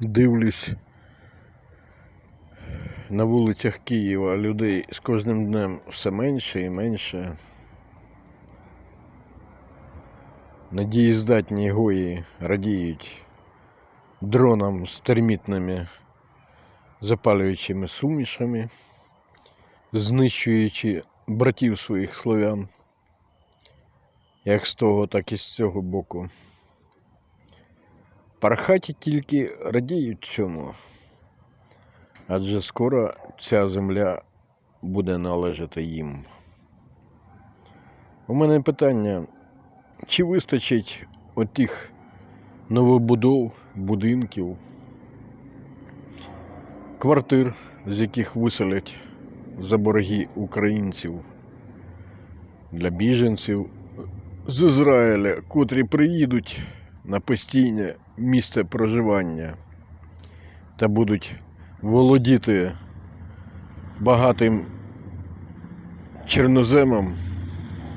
Дивлюсь на вулицях Києва людей з кожним днем все менше і менше. Надієздатні гої радіють дронам з термітними запалюючими сумішами, знищуючи братів своїх слов'ян, як з того, так і з цього боку. Пархаті тільки радіють цьому, адже скоро ця земля буде належати їм. У мене питання, чи вистачить отих новобудов, будинків, квартир, з яких виселять за борги українців для біженців з Ізраїля, котрі приїдуть на постійне місце проживання та будуть володіти багатим чорноземом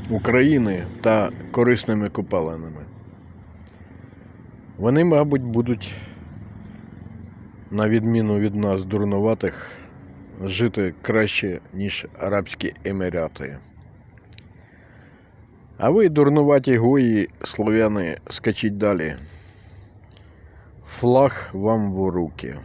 України та корисними копалинами. Вони, мабуть, будуть, на відміну від нас, дурнуватих, жити краще, ніж Арабські Емірати. А ви, дурнуваті гої, слов'яни, скачіть далі. Флаг вам в руки.